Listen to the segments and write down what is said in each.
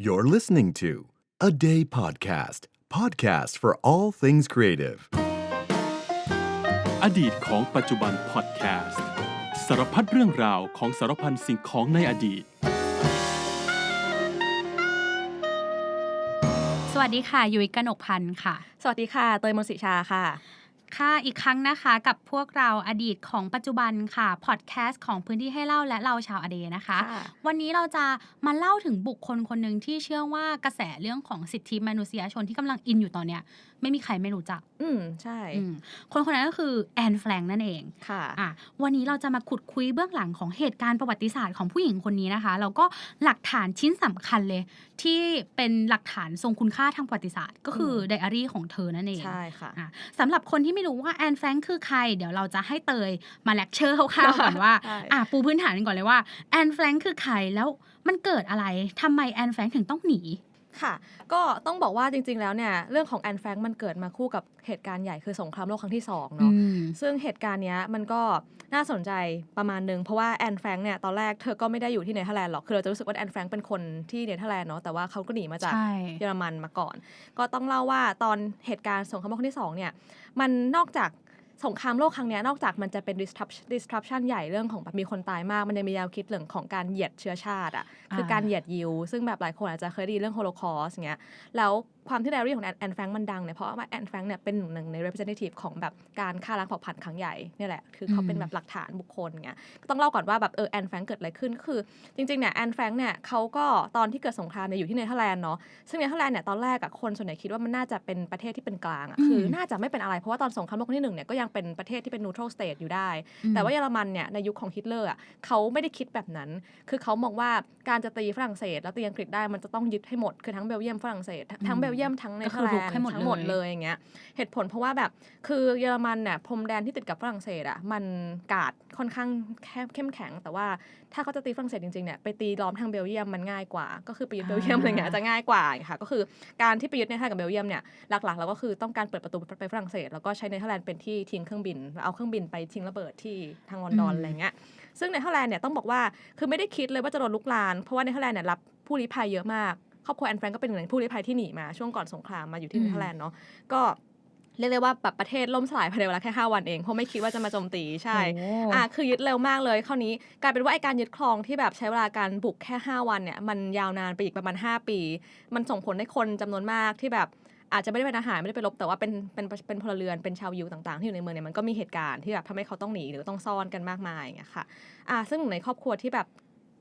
You're listening to A Day Podcast, podcast for all things creative. อดีตของปัจจุบันพอดแคสต์สารพัดเรื่องราวของสารพันสิ่งของในอดีต สวัสดีค่ะ ยุ้ยกนกพันธ์ค่ะ สวัสดีค่ะ เตยมนต์สิชาค่ะ ค่ะ อีกครั้งนะคะกับพวกเราอดีตของปัจจุบันค่ะพอดแคสต์ของพื้นที่ให้เล่าและเราชาวอเดนะคะ ค่ะวันนี้เราจะมาเล่าถึงบุคคลคนหนึ่งที่เชื่อว่ากระแสเรื่องของสิทธิมนุษยชนที่กำลังอินอยู่ตอนเนี้ยไม่มีใครไม่รู้จัก อืมใช่อืมคนคนนั้นก็คือแอนแฟรงค์นั่นเองค่ะอะ วันนี้เราจะมาขุดคุยเบื้องหลังของเหตุการณ์ประวัติศาสตร์ของผู้หญิงคนนี้นะคะ แล้วก็หลักฐานชิ้นสำคัญเลย ที่เป็นหลักฐานทรงคุณค่าทางประวัติศาสตร์ ก็คือไดอารี่ของเธอนั่นเองใช่ค่ะอะสำหรับคนที่ไม่รู้ว่าแอนแฟรงค์คือใคร เดี๋ยวเราจะให้เตยมาเลคเชอร์คร่าวๆก่อนว่าใช่อะปูพื้นฐานกันก่อนเลยว่าแอนแฟรงค์คือใครแล้วมันเกิดอะไรทำไมแอนแฟรงค์ถึงต้องหนี ค่ะ ก็ต้องบอกว่าจริง ๆ แล้วเนี่ยเรื่องของแอนแฟรงค์มันเกิดมาคู่กับเหตุการณ์ใหญ่คือสงครามโลกครั้งที่สองเนาะซึ่งเหตุการณ์เนี้ยมันก็น่าสนใจประมาณนึง เพราะว่าแอนแฟรงค์เนี่ยตอนแรกเธอก็ไม่ได้อยู่ที่เนเธอร์แลนด์หรอก คือเราจะรู้สึกว่าแอนแฟรงค์เป็นคนที่เนเธอร์แลนด์เนาะแต่ว่าเขาก็หนีมาจากใช่เยอรมันมาก่อน ก็ต้องเล่าว่าตอนเหตุการณ์สงครามโลกครั้งที่สองเนี่ยมันนอกจาก สงครามโลกครั้งเนี้ยนอกจากมันจะเป็น disruption disruption ใหญ่เรื่องของแบบมีคนตายมาก มันยังมีแนวคิดเรื่องของการเหยียดเชื้อชาติอะคือการเหยียดยิว ซึ่งแบบหลายคนอาจจะเคยได้ยินเรื่องโฮโลคอสเงี้ยแล้ว ความที่ไดอารี่ของแอนแอนแฟรงค์มันดังเนี่ยเพราะว่าแอนแฟรงค์เนี่ยเป็นหนึ่งใน representative ของแบบการฆ่าล้างเผ่าพันธุ์ครั้งใหญ่เนี่ยแหละคือเขาเป็นแบบหลักฐานบุคคลเงี้ยก็ต้องเล่าก่อนว่าแบบเออแอนแฟรงค์เกิดอะไรขึ้นก็คือ จริงๆเนี่ยแอนแฟรงค์เนี่ยเขาก็ตอนที่เกิดสงครามเนี่ยอยู่ที่เนเธอร์แลนด์เนาะซึ่งเนเธอร์แลนด์เนี่ยตอนแรกอะคนส่วนใหญ่คิดว่ามันน่าจะเป็นประเทศที่เป็นกลางอะอืมคือน่าจะไม่เป็นอะไรเพราะว่าตอนสงครามโลกครั้งที่หนึ่งเนี่ยก็ยังเป็นประเทศที่เป็น neutral state อยู่ได้ แต่ว่าเยอรมันเนี่ยในยุคของฮิตเลอร์อะเขาไม่ได้คิดแบบนั้น คือเขามองว่าการจะตีฝรั่งเศสแล้วตีอังกฤษได้มันจะต้องยึดให้หมดคือทั้งเบลเยียมฝรั่งเศสทั้งเบลเยียมทั้งเนก็เธคืออร์แลรุกนด์ให้หมดทั้งหมดเลยเลยอย่างเงี้ยเหตุผลเพราะว่าแบบคือเยอรมันเนี่ยพรมแดนที่ติดกับฝรั่งเศสอะมันกาดค่อนข้างแคบเข้มแข็ง แต่ว่าถ้าเขาจะตีฝรั่งเศสจริงๆเนี่ยไปตีล้อมทางเบลเยียมมันง่ายกว่า ก็คือไปยึดเบลเยียมอะไรเงี้ยจะง่ายกว่าค่ะก็คือการที่ไปยึดเนเธอร์แลนด์กับเบลเยียมเนี่ยหลักๆแล้วก็คือต้องการเปิดประตูไปฝรั่งเศสแล้วก็ใช้เนเธอร์แลนด์เป็นที่ทิ้งเครื่องบินแล้วเอาเครื่องบินไปทิ้งระเบิดที่ทางลอนดอนอืมอะไรเงี้ยซึ่งเนเธอร์แลนด์เนี่ยต้องบอกว่าคือไม่ได้คิดเลยว่าจะโดนลุกลานเพราะว่าเนเธอร์แลนด์เนี่ยรับผู้ลี้ภัยเยอะมาก ครอบครัวแอนแฟรงก์ก็เป็นหนึ่งในผู้ลี้ภัยที่หนีมาช่วงก่อนสงครามมาอยู่ที่เนเธอร์แลนด์เนาะก็เรียกได้ว่าแบบประเทศล่มสลายภายในเวลาแค่ 5 วันเอง เพราะไม่คิดว่าจะมาโจมตีใช่โอ้อะคือยึดเร็วมากเลยคราวนี้กลายเป็นว่าไอการยึดครองที่แบบใช้เวลาการบุกแค่ 5 วันเนี่ยมันยาวนานไปอีกประมาณ 5 ปี มันส่งผลให้คนจำนวนมากที่แบบอาจจะไม่ได้เป็นทหารไม่ได้ไปรบแต่ว่าเป็นเป็นเป็นพลเรือนเป็นชาวยิวต่างๆ ที่อยู่ในเมืองเนี่ยมันก็มีเหตุการณ์ที่แบบทำให้เขาต้องหนีหรือต้องซ่อนกันมากมายอย่างเงี้ยค่ะอะซึ่งในครอบครัวที่แบบ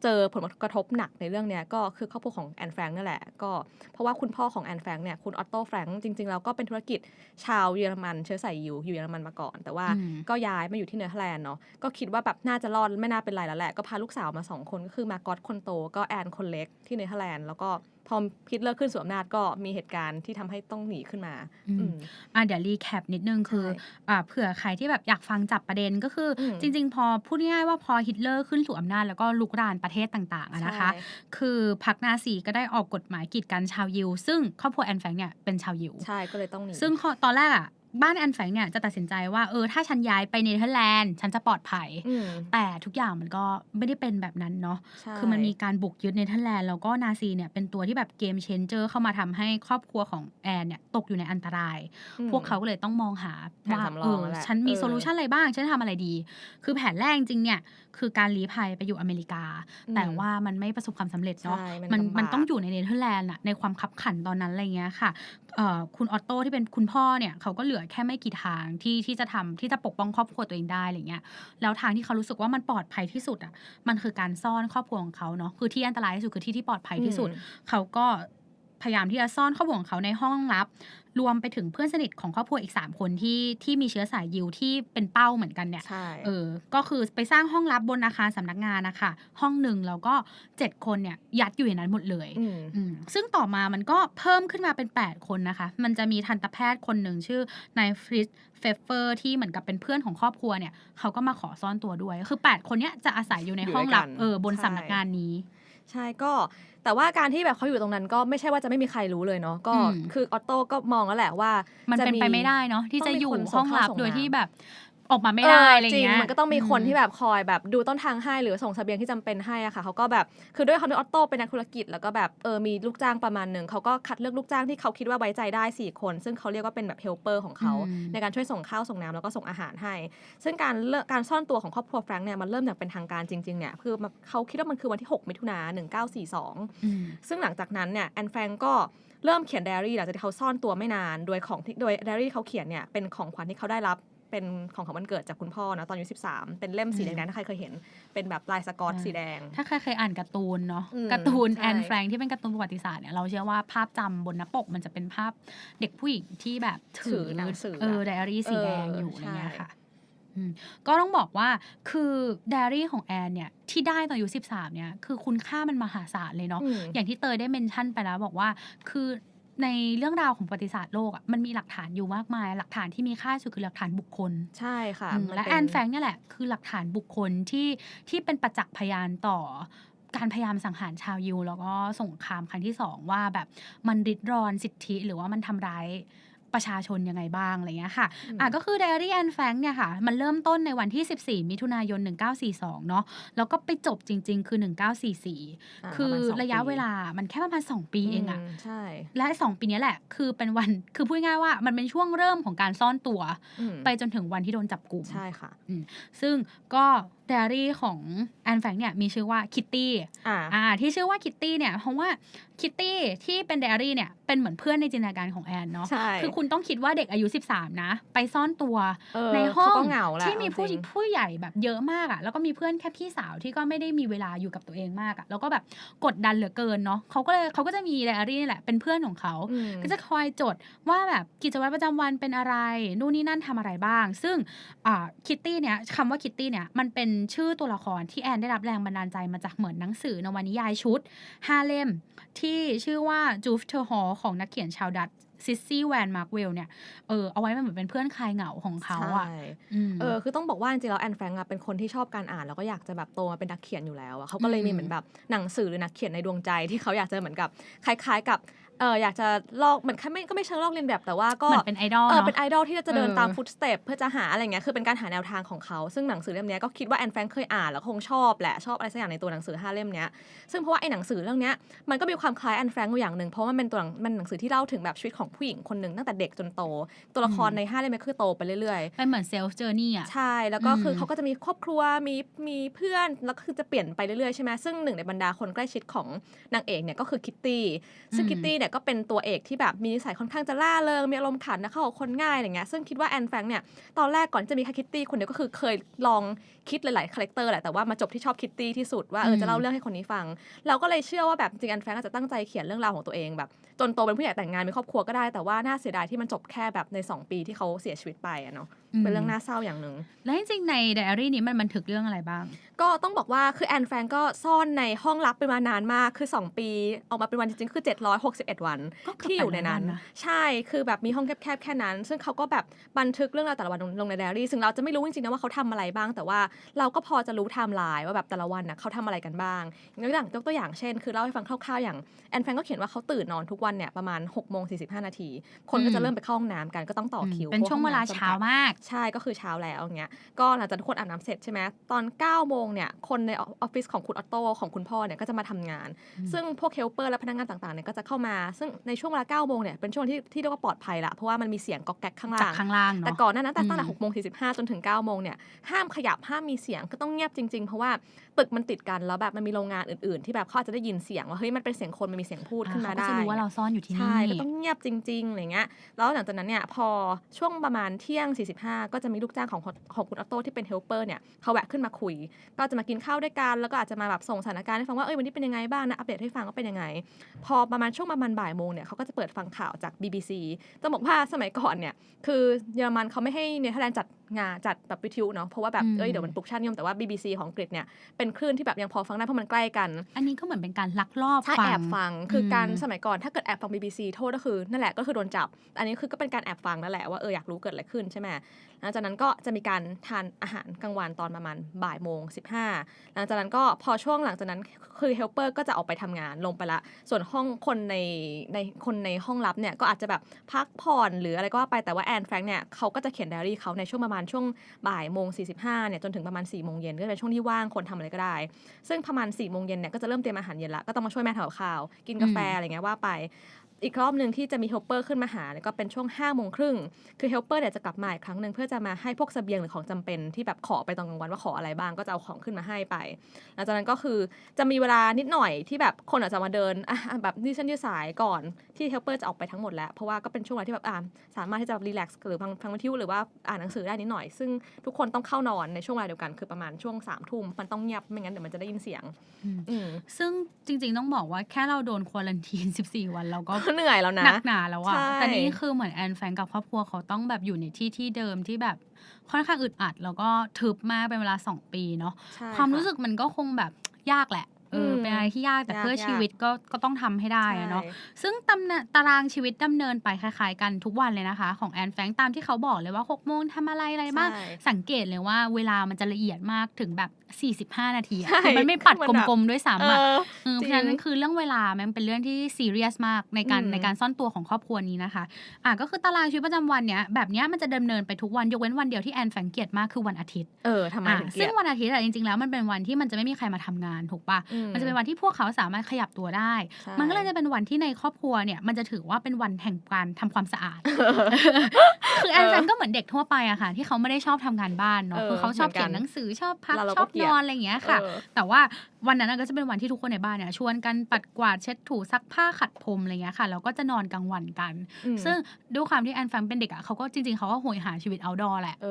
เจอผลกระทบหนักในเรื่องเนี้ยก็คือครอบครัวของแอนแฟรงค์นั่นแหละก็เพราะว่าคุณพ่อของแอนแฟรงค์เนี่ยคุณออตโต้แฟรงค์จริงๆแล้วก็เป็นธุรกิจชาวเยอรมันเชื้อสายยิวอยู่เยอรมันมาก่อน แต่ว่าอืมก็ย้ายมาอยู่ที่เนเธอร์แลนด์เนาะก็คิดว่าแบบน่าจะรอดไม่น่าเป็นไรแล้วแหละก็พาลูกสาวมาสองคนก็คือมาร์กอตคนโตก็แอนคนเล็กที่เนเธอร์แลนด์แล้วก็ พอฮิตเลอร์ขึ้นสู่อำนาจก็มีเหตุการณ์ที่ทำให้ต้องหนีขึ้นมาอืมอืมอะเดี๋ยวรีแคปนิดนึงคือใช่อ่าเผื่อใครที่แบบอยากฟังจับประเด็นก็คืออมจริง ๆ พอพูดง่ายๆว่าพอฮิตเลอร์ขึ้นสู่อำนาจแล้วก็ลุกรานประเทศต่างๆอะนะคะใช่คือพรรคนาซีก็ได้ออกกฎหมายกีดกันชาวยิว ซึ่งครอบครัวแอนแฟรงค์เนี่ยเป็นชาวยิวใช่ก็เลยต้องหนีซึ่งข้อตอนแรกอะ บ้านแอนแฟรงค์เนี่ยจะตัดสินใจว่าเออถ้าฉันย้ายไปเนเธอร์แลนด์ฉันจะปลอดภัยอืมแต่ทุกอย่างมันก็ไม่ได้เป็นแบบนั้นเนาะใช่คือมันมีการบุกยึดเนเธอร์แลนด์แล้วก็นาซีเนี่ยเป็นตัวที่แบบเกมเชนเจอร์เข้ามาทำให้ครอบครัวของแอนเนี่ยตกอยู่ในอันตรายอืมพวกเขาก็เลยต้องมองหาแผนว่าสำรเอองอนั่นแหละฉันมีเออโซลูชันอะไรบ้าง ฉันจะทำอะไรดี คือแผนแรกจริงๆเนี่ยคือการลี้ภัยไปอยู่อเมริกาอืมแต่ว่ามันไม่ประสบความสำเร็จเนาะใช่มันมันลำบากมันต้องอยู่ในเนเธอร์แลนด์อะในความคับขันตอนนั้นอะไรเงี้ยค่ะ เอ่อคุณออตโต้ที่เป็นคุณพ่อเนี่ยเขาก็เหลือแค่ไม่กี่ทางที่ที่จะทำที่จะปกป้องครอบครัวตัวเองได้อะไรเงี้ยแล้วทางที่เขารู้สึกว่ามันปลอดภัยที่สุดอะมันคือการซ่อนครอบครัวของเขาเนาะคือที่อันตรายที่สุดคือที่ที่ปลอดภัยที่สุดอืมเขาก็ พยายามที่จะซ่อนครอบครัวของเขาในห้องลับ รวมไปถึงเพื่อนสนิทของครอบครัวอีก 3 คนที่ที่มีเชื้อสายยิวที่เป็นเป้าเหมือนกันเนี่ยใช่เออก็คือไปสร้างห้องลับบนอาคารสำนักงานนะคะห้องหนึ่งแล้วก็ 7 คนเนี่ยยัดอยู่ในนั้นหมดเลยอืมอืมซึ่งต่อมามันก็เพิ่มขึ้นมาเป็น 8 คนนะคะ มันจะมีทันตแพทย์คนหนึ่งชื่อนายฟริสเฟฟเฟอร์ที่เหมือนกับเป็นเพื่อนของครอบครัวเนี่ยเขาก็มาขอซ่อนตัวด้วย คือ 8 คนเนี้ยจะอาศัยอยู่ในอยู่ห้องด้วยกัลับนเออบนใช่สำนักงานนี้ ใช่ก็แต่ว่าการที่แบบเขาอยู่ตรงนั้นก็ไม่ใช่ว่าจะไม่มีใครรู้เลยเนาะก็อืม คือออตโต้ก็มองแล้วแหละว่ามันจะเป็นไปไม่ได้เนาะที่จะอยู่ต้องมีคนส่ห้องงข้าวลับส่งโดยน้ำที่แบบ ออกมาไม่ได้อะไรจริงเงี้ยมันก็ต้องมีคนที่แบบคอยแบบดูต้นทางให้หรือส่งเสบียงที่จำเป็นให้อะค่ะเขาก็แบบคือด้วยเขาเป็นออโต้เป็นนักธุรกิจ แล้วก็แบบเออมีลูกจ้างประมาณหนึ่งเขาก็คัดเลือกลูกจ้างที่เขาคิดว่าไว้ใจได้ 4 คน ซึ่งเขาเรียกว่าเป็นแบบเฮลเปอร์ของเขาอืมในการช่วยส่งข้าวส่งน้ำแล้วก็ส่งอาหารให้ ซึ่งการเลิกการซ่อนตัวของครอบครัวแฟรงค์เนี่ยมันเริ่มอย่างเป็นทางการจริงๆเนี่ยคือมันเขาคิดว่ามันคือวันที่ 6 มิถุนา1942อืมซึ่งหลังจากนั้นเนี่ยแอนแฟรงก็เริ่มเขียนไดอารี่หลังจากที่เขาซ่อนตัวไม่นาน โดยของที่โดยไดอารี่เขาเขียนเนี่ยเป็นของขวัญที่เขาได้รับ เป็นของขวัญวันเกิดจากคุณพ่อนะตอนอายุ13เป็นเล่มสีแดงๆถ้าใครเคยเห็น เป็นแบบลายสกอตใช่สีแดง ถ้าใครเคยอ่านการ์ตูนเนาะอืมการ์ตูนใช่แอนแฟรงที่เป็นการ์ตูนประวัติศาสตร์เนี่ยเราเชื่อว่าภาพจำบนหน้าปกมันจะเป็นภาพเด็กผู้หญิงที่แบบถืถือหนังสือเออไดอารี่สีแดงเอออยู่อะไรเงี้ยใช่ค่ะอืมก็ต้องบอกว่าคือไดอารี่ของแอนเนี่ยที่ได้ตอนอายุ13เนี่ยคือคุณค่ามันมหาศาลเลยเนาะอืมอย่างที่เตยได้เมนชั่นไปแล้วบอกว่าคือ ในเรื่องราวของประวัติศาสตร์โลกอะมันมีหลักฐานอยู่มากมาย หลักฐานที่มีค่าสุดคือหลักฐานบุคคล ใช่ค่ะอืมมัและเป็แอนแฟรงค์เนี่ยแหละคือหลักฐานบุคคลที่ที่เป็นประจักษ์พยานต่อการพยายามสังหารชาวยิว แล้วก็สงครามครั้งที่สองว่าแบบมันริดรอนสิทธิหรือว่ามันทำร้าย ประชาชนยังไงบ้างอะไรเงี้ยค่ะอืมอะก็คือ Diary Anne Frank เนี่ยค่ะ มันเริ่มต้นในวันที่ 14 มิถุนายน 1942 เนาะแล้วก็ไปจบจริง ๆ คือ 1944าคือปมณสงระยะปีเวลามันแค่ประมาณ 2 ปีเองอะมใช่และสองปีเนี้ยแหละ คือเป็นวันคือพูดง่ายๆว่ามันเป็นช่วงเริ่มของการซ่อนตัวอืมไปจนถึงวันที่โดนจับกลุ่มใช่ค่ะซึ่งก็ ไดอารี่ของแอนแฟงเนี่ยมีชื่อว่าคิตตี้อ่าอ่าที่ชื่อว่าคิตตี้เนี่ยเพราะว่าคิตตี้ที่เป็นไดอารี่เนี่ยเป็นเหมือนเพื่อนในจินตนาการของแอนเนาะใช่คือคุณต้องคิดว่าเด็กอายุ 13 นะ ไปซ่อนตัวเออในห้องเขาก็เหงาแหละที่มีผู้จริงผู้ใหญ่แบบเยอะมากอะ่ะแล้วก็มีเพื่อนแค่พี่สาวที่ก็ไม่ได้มีเวลาอยู่กับตัวเองมากอะ่ะแล้วก็แบบกดดันเหลือเกินเนาะเขาก็เลยเขาก็จะมีไดอารี่นี่แหละเป็นเพื่อนของเขาอืมก็จะคอยจดว่าแบบกิจวัตรประจำวันเป็นอะไรนู่นนี่นั่นทำอะไรบ้าง ซึ่งอ่าคิตตี้เนี่ยคำว่าคิตตี้เนี่ยมันเป็นชื่อตัวละครที่แอนได้รับแรงบันดาลใจมาจากเหมือนหนังสือนวนิยายชุดห้าเล่ม ที่ชื่อว่าจูฟเทอร์ฮอของนักเขียนชาวดัตซิสซี่แวนมาร์กเวลเนี่ย เออเอาไว้มันเหมือนเป็นเพื่อนคลายเหงาของเขาอะใช่มเออคือต้องบอกว่าจริงๆแล้วแอนแฟรงก์อะเป็นคนที่ชอบการอ่าน แล้วก็อยากจะแบบโตมาเป็นนักเขียนอยู่แล้วอะเขาก็เลยมีอืมเหมือนแบบหนังสือหรือนักเขียนในดวงใจที่เขาอยากจะเหมือนกับคล้าย ๆ กับ เอออยากจะลอกเหมือนแค่ไม่ก็ไม่เชิงลอกเลียนแบบแต่ว่าก็เหมือนเป็นไอดอลเออเนาะเป็นไอดอลที่จะเดินเออตามฟุตสเต็ปเพื่อจะหาอะไรเงี้ยคือเป็นการหาแนวทางของเขา ซึ่งหนังสือเล่มเนี้ยก็คิดว่าแอนแฟรงค์เคยอ่านแล้วคงชอบแหละชอบอะไรสักอย่างในตัวหนังสือห้าเล่มเนี้ยซึ่งเพราะว่าไอ้หนังสือเรื่องเนี้ยมันก็มีความคล้ายแอนแฟรงค์อยู่อย่างหนึ่งเพราะว่ามันเป็นตัวหนังมันหนังสือที่เล่าถึงแบบชีวิตของผู้หญิงคนหนึ่งตั้งแต่เด็กจนโต ตัวละครในห้าเล่มเนี้คือโตไปเรื่อยๆเป็นเหมือนเซลฟ์เจอร์นี่อะใช่แล้วก็คือมเขาก็จะมีครอบครัวมีมีเพื่อนแล้วก็คือจะเปลี่ยนไปเรื่อยๆใช่ไหมซึ่งหนึ่งในบรรดาคนใกล้ชิดของนางเอกเนี่ยก็คือคิตตี้ซึ่งอืมคิตตี้เนี่ยก็เป็นตัวเอกที่แบบมีนิสัยค่อนข้างจะล่าเริงมีอารมณ์ขันนะเข้ากับคนง่ายอะไรเงี้ยซึ่งคิดว่าแอนแฟรงค์เนี่ยตอนแรกก่อนที่จะมีแค่คิตตี้คนเดียวก็คือเคยลองคิดหลายๆคาแรคเตอร์แหละแต่ว่ามาจบที่ชอบคิตตี้ที่สุดว่าเอออืมจะเล่าเรื่องให้คนนี้ฟัง เราก็เลยเชื่อว่าแบบจริงๆแอนแฟรงค์อาจจะตั้งใจเขียนเรื่องราวของตัวเองแบบจนโตเป็นผู้ใหญ่แต่งงานมีครอบครัวก็ได้แต่ว่าน่าเสียดายที่มันจบแค่แบบในสองปีที่เขาเสียชีวิตไปอะเนาะ เป็นเรื่องน่าเศร้าอย่างหนึ่งแล้วจริงๆในไดอารี่นี้มันบันทึกเรื่องอะไรบ้าง ก็ต้องบอกว่าคือแอนแฟรงก์ก็ซ่อนในห้องลับเป็นมานานมากคือ 2 ปี ออกมาเป็นวันจริงๆคือ 761 วันก็เกือบที่อยู่ในนั้น800วันนะใช่คือแบบมีห้องแคบๆแค่นั้น ซึ่งเขาก็แบบบันทึกเรื่องราวแต่ละวันลงในไดอารี่ซึ่งเราจะไม่รู้จริงๆนะว่าเขาทำอะไรบ้าง แต่ว่าเราก็พอจะรู้ไทม์ไลน์ว่าแบบแต่ละวันนะเขาทำอะไรกันบ้างยกตัวอย่างยกตัวอย่างเช่น คือเล่าให้ฟังคร่าวๆอย่างแอนแฟรงก์ก็เขียนว่าเขาตื่นนอนทุกวันเนี่ยประมาณ6โมง45นาที คนก็จะเริ่มไปเข้าห้องน้ำกันก็ต้องต่อคิวเป็นช่วงเวลาพระเช้าห้องน้ำจำกัดมากใช่ก็คือเช้าแล้วอย่างเงี้ยก็หลังจากทุกคนอาบน้ำเสร็จใช่ไหมตอน9โมงเนี่ยคนในออฟฟิศของคุณออตโต้ของคุณพ่อเนี่ยก็จะมาทำงานอืมซึ่งพวกเฮลเปอร์และพนักงานต่างๆเนี่ยก็จะเข้ามา ซึ่งในช่วงเวลา9โมงเนี่ยเป็นช่วงที่ที่เรียกว่าปลอดภัยละเพราะว่ามันมีเสียงก๊อกแก๊กข้างจากล่างข้างล่างแต่เนาะก่อนหน้านั้นแต่ตั้งแต่อืม6โมง45จนถึง9โมงเนี่ยห้ามขยับห้ามมีเสียงก็ต้องเงียบจริง ๆ เพราะว่าตึกมันติดกันแล้วแบบมันมีโรงงานอื่นๆ ที่แบบเขาอาจจะได้ยินเสียงว่าเฮ้ยมันเป็นเสียงคนมันมีเสียงพูดขึ้นมาอ่ได้เขาก็จะรู้ว่าเราซ่อนอยู่ที่นี่ใช่ก็ต้องเงียบจริงๆอะไรเงี้ยแล้วหลังจากนั้นเนี่ยพอช่วงประมาณเที่ยง45ก็จะมีลูกจ้างของของคุณออโต้ที่เป็นเฮลเปอร์เนี่ยเขาแวะขึ้นมาคุย ก็จะมากินข้าวด้วยกัน แล้วก็อาจจะมาแบบส่งสถานการณ์ให้ฟังว่าเอ้ยวันนี้เป็นยังไงบ้างนะอัปเดตให้ฟังว่าเป็นยังไง พอประมาณช่วงประมาณบ่ายโมงเนี่ยเขาก็จะเปิดฟังข่าวจาก BBC จะบอกว่าสมัยก่อนเนี่ยคือเยอรมันเขาไม่ให้เนเธอร์แลนด์จัด งานจัดแบบวิทยุเนาะเพราะว่าแบบอืมเอ้ยเดี๋ยวมันปลุกชาตินิยมแต่ว่า BBC ของอังกฤษเนี่ยเป็นคลื่นที่แบบยังพอฟังได้เพราะมันใกล้กัน อันนี้ก็เหมือนเป็นการลักลอบถ้าฟัแอบฟังคืออมการสมัยก่อนถ้าเกิดแอบฟัง BBC โทษก็คือนั่นแหละก็คือโดนจับ อันนี้คือก็เป็นการแอบฟังนั่นแหละว่าเอออยากรู้เกิดอะไรขึ้นใช่ไหมหลังจากนั้นก็จะมีการทานอาหารกลางวันตอนประมาณบ่ายโมงสิบห้าหลังจากนั้นก็พอช่วงหลังจากนั้นคือเฮลเปอร์ก็จะออกไปทำงานลงไปละ ส่วนห้องคนในในคนในห้องลับเนี่ยก็อาจจะแบบพักผ่อนหรืออะไรก็ว่าไปแต่ว่าแอนแฟรงค์เนี่ยเขาก็จะเขียนไดอารี่เขาในช่วงประมาณช่วงบ่ายโมง45เนี่ยจนถึงประมาณ4ี่โมงเย็นก็เป็นช่วงที่ว่างคนทำอะไรก็ได้ ซึ่งประมาณ4ี่โมงเย็นเนี่ยก็จะเริ่มเตรียมอาหารเย็นละก็ต้องมาช่วยแม่ทำข้าว กินกาแฟอะไรเงี้ยว่าไป อีกรอบหนึ่งที่จะมีเฮลเปอร์ขึ้นมาหาเนี่ยก็เป็นช่วง5้าโมงครึ่งคือเฮลเปอร์เนี่ยจะกลับมาอีกครั้งหนึ่งเพื่อจะมาให้พวกเสบียงหรือของจำเป็นที่แบบขอไปตอนกลางวันว่าขออะไรบ้างก็จะเอาของขึ้นมาให้ไปหลังจากนั้นก็คือจะมีเวลานิดหน่อยที่แบบคนอาจจะมาเดินอะแบบนี่เส้นยืดสายก่อนที่เฮลเปอร์จะออกไปทั้งหมดแล้วเพราะว่าก็เป็นช่วงเวลาที่แบบอ่าสามารถที่จะรีแลกซ์หรือฟังฟังวิทยุหรือว่าอ่านหนังสือได้นิดหน่อย ซึ่งทุกคนต้องเข้านอนในช่วงเวลาเดียวกันคือประมาณช่วงสามทุ่มมันต้องเงียบไม่งั้นเดี๋ยวมันจะได้ยินเสียงอืซึ่งจริง ๆ ต้องบอกว่าแค่เราโดนควอลันทีน14 วันเราก็ก็เหนื่อยแล้วนะหนักหนาแล้วอะใช่แต่นี่คือเหมือนแอนแฟนกับครอบครัวเขาต้องแบบอยู่ในที่ที่เดิมที่แบบค่อนข้างอึดอัด แล้วก็ทึบมากเป็นเวลา2ปีเนาะใช่ความรู้ะสึกมันก็คงแบบยากแหละเอออมเป็นอะไรที่ยากแต่ยากเพื่อยากชีวิตก็ก็ต้องทำให้ได้อะเนาะใช่ซึ่งตำแหน่งตารางชีวิตดำเนินไปคล้ายๆกันทุกวันเลยนะคะ ของแอนแฟรงค์ตามที่เขาบอกเลยว่า6โมงทำอะไรอะไรบ้างใช่สังเกตเลยว่าเวลามันจะละเอียดมากถึงแบบ45นาทีอะใช่คือมันไม่ปัดคือมันแบบกลมๆด้วยซ้ำเออะอเออเพจริราะงฉะนั้นคือเรื่องเวลามันเป็นเรื่องที่ซีเรียสมากในการอืมในการซ่อนตัวของครอบครัวนี้นะคะอะก็คือตารางชีวิตประจำวันเนี้ยแบบเนี้ยมันจะดำเนินไปทุกวันยกเว้นวันเดียวที่แอนแฟรงค์เกลียดมากคือวันอาทิตย์เออทำไมอะถึงเกลีซึ่ยงดวันอาทิตย์อะจริงๆแล้วมันเป็นวันที่มันจะไม่มีใครมาทำงานถูกปะอืมันจะเป็นวันที่พวกเขาสามารถขยับตัวได้ใช่มันก็เลยจะเป็นวันที่ในครอบครัวเนี่ยมันจะถือว่าเป็นวันแห่งการทำความสะอาดคือแอนแฟนก็เหมือนเด็กทั่วไปอะค่ะที่เขาไม่ได้ชอบทำงานบ้านเนาะเออคือเขาชอบเหมือนกันเขียนหนังสือชอบพักเราเราชก็อบเกลีนยดอนอะไรอย่างเงี้ยค่ะเออแต่ว่าวันนั้นก็จะเป็นวันที่ทุกคนในบ้านเนี่ยชวนกันปัดกวาดเช็ดถูซักผ้าขัดพรมอะไรเงี้ยค่ะแล้วก็จะนอนกลางวันกันอืมซึ่งด้วยความที่แอนแฟงเป็นเด็กอะเขาก็จริงๆเขาก็โหยหาชีวิตเอาดอแหละเ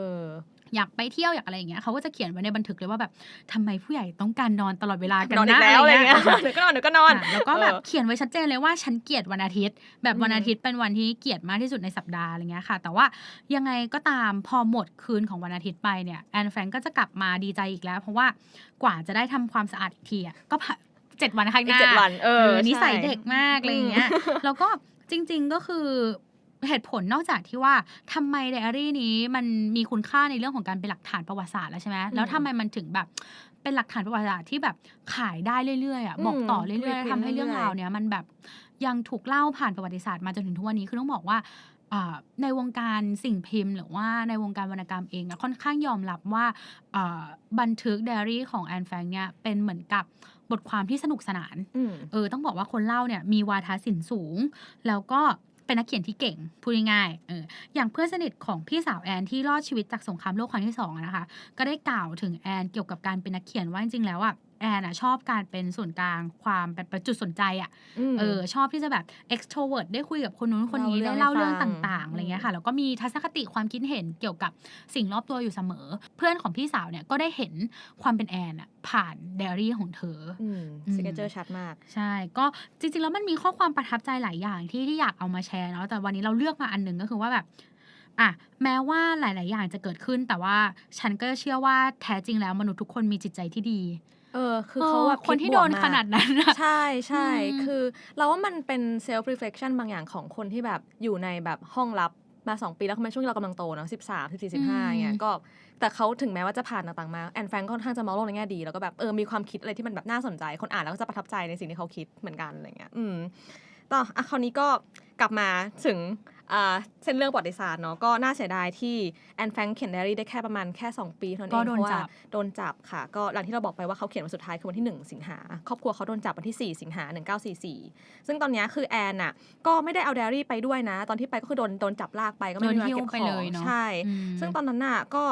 อออยากไปเที่ยวอยากอะไรอย่างเงี้ยเขาก็จะเขียนไว้ในบันทึกเลยว่าแบบทำไมผู้ใหญ่ต้องการนอนตลอดเวลากันนอนอีนะกแล้วอะไรอะไรเงี้เงี้ยยเดี๋ยวก็นอนเดี๋ยวก็นอนอะแล้วก็แบบเออเขียนไว้ชัดเจนเลยว่าฉันเกลียดวันอาทิตย์ แบบวันอืมอาทิตย์เป็นวันที่เกลียดมากที่สุดในสัปดาห์อะไรเงี้ยค่ะ แต่ว่ายังไงก็ตามพอหมดคืนของวันอาทิตย์ไปเนี่ยแอนแฟรงก์ก็จะกลับมาดีใจอีกแล้ว เพราะว่ากว่าจะได้ทำความสะอาดอีกทีอะก็ผ่านเจ็ดวันข้างหอีกน้าเจ็ดวันเอเอออนิสัยใช่เด็กมากอะไรอย่างเงี้ยแล้วก็จริง ๆก็คือ เหตุผลนอกจากที่ว่าทำไมไดอารี่นี้มันมีคุณค่าในเรื่องของการเป็นหลักฐานประวัติศาสตร์แล้วใช่ไหมแล้วทำไมมันถึงแบบเป็นหลักฐานประวัติศาสตร์ที่แบบขายได้เรื่อยๆอะอืมบอกต่อเรื่อย reprint ๆทำให้เรื่องเรื่อยๆราวเนี้ยมันแบบยังถูกเล่าผ่านประวัติศาสตร์มาจนถึงทุกวันนี้คือต้องบอกว่าอ่าในวงการสิ่งพิมพ์ หรือว่าในวงการวรรณกรรมเองอะค่อนข้างยอมรับว่าอ่าบันทึกไดอารี่ของแอนแฟงเนี่ยเป็นเหมือนกับบทความที่สนุกสนานอืมเออต้องบอกว่าคนเล่าเนี่ยมีวาทศิลป์สูง แล้วก็ เป็นนักเขียนที่เก่งพูดง่ายๆเอออย่างเพื่อนสนิทของพี่สาวแอนที่รอดชีวิตจากสงครามโลกครั้งที่สองนะคะ ก็ได้กล่าวถึงแอนเกี่ยวกับการเป็นนักเขียนว่าจริงๆแล้วอะ แอนอะชอบการเป็นส่วนกลางความเป็นจุดสนใจอะมเออชอบที่จะแบบ extrovert ได้คุยกับคนนู้นคนนี้เล่าได้เรื่องเล่าเรื่องให้ฟังต่างๆอะไรเงี้ยอืค่ะมแล้วก็มีทัศนคติความคิดเห็นเกี่ยวกับสิ่งรอบตัวอยู่เสมอ เพื่อนของพี่สาวเนี่ยก็ได้เห็นความเป็นแอนอะผ่านไดอารี่ของเธอออืมอืมซิกเนเจอร์ชัดมาก ใช่ ก็จริง ๆ แล้วมันมีข้อความประทับใจหลายอย่างที่ที่อยากเอามาแชร์เนาะแต่วันนี้เราเลือกมาอันหนึ่งก็คือว่าแบบอะแม้ว่าหลาย ๆ อย่างจะเกิดขึ้น แต่ว่าฉันก็เชื่อว่าแท้จริงแล้วมนุษย์ทุกคนมีจิตใจที่ดี เออคือเขาแบบคนที่ดบโดวกนมกขนาดนั้นอะใช่ใช่อืมคือเราว่ามันเป็น self reflection บางอย่างของคนที่แบบอยู่ในแบบห้องลับมา 2 ปีแล้วคือมันช่วงที่เรากำลังโตเนอะสิบสามสิบสี่สิบห้าเงี้ยก็แต่เขาถึงแม้ว่าจะผ่านต่างๆมาแอนแฟรงก์ก็ค่อนข้างจะมองโลกในแง่ดี แล้วก็แบบเออมีความคิดอะไรที่มันแบบน่าสนใจ คนอ่านแล้วก็จะประทับใจในสิ่งที่เขาคิดเหมือนกันอะไรเงี้ยอืมต่ออะคราวนี้ก็กลับมาถึงอ่า เส้นเรื่องประวัติศาสตร์เนาะก็น่าเสียดายที่แอนแฟรงก์เขียนไดอารี่ได้แค่ประมาณแค่ 2 ปีเท่านั้นเองก็โดนเพราะว่าจับโดนจับค่ะ ก็หลังที่เราบอกไปว่าเขาเขียนวันสุดท้ายคือวันที่ 1 สิงหาครอบครัวเขาโดนจับวันที่ 4 สิงหา1944 ซึ่งตอนเนี้ยคือแอนน่ะก็ไม่ได้เอาไดอารี่ไปด้วยนะ ตอนที่ไปก็คือโดนโดนจับลากไปก็ไม่มีเวลาเก็บโดนหิ้วไปขอเลงยเนอะใช่อืมซึ่งตอนนั้นน่ะก็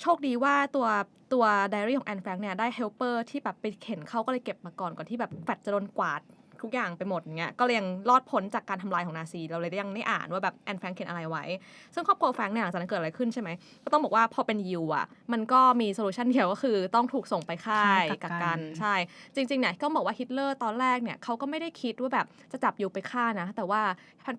โชคดีว่าตัวตัวไดอารี่ของแอนแฟรงค์เนี่ยได้เฮลเปอร์ที่แบบไปเข็นเข้าก็เลยเก็บมาก่อนก่อนที่แบบแฟดจะโดนกวาด ทุกอย่างไปหมดอย่างเงี้ยก็เลยยังรอดพ้นจากการทำลายของนาซี เราเลยได้ยังได้อ่านว่าแบบแอนแฟรงค์เขียนอะไรไว้ ซึ่งครอบครัวแฟรงค์เนี่ยหลังจากนั้นเกิดอะไรขึ้นใช่ไหมก็ต้องบอกว่าพอเป็นยิวอะมันก็มีโซลูชันเดียวก็คือต้องถูกส่งไปค่ายค่ายกักักกกักันนใช่ จริงๆเนี่ยก็บอกว่าฮิตเลอร์ตอนแรกเนี่ยเขาก็ไม่ได้คิดว่าแบบจะจับยิวไปฆ่านะ แต่ว่า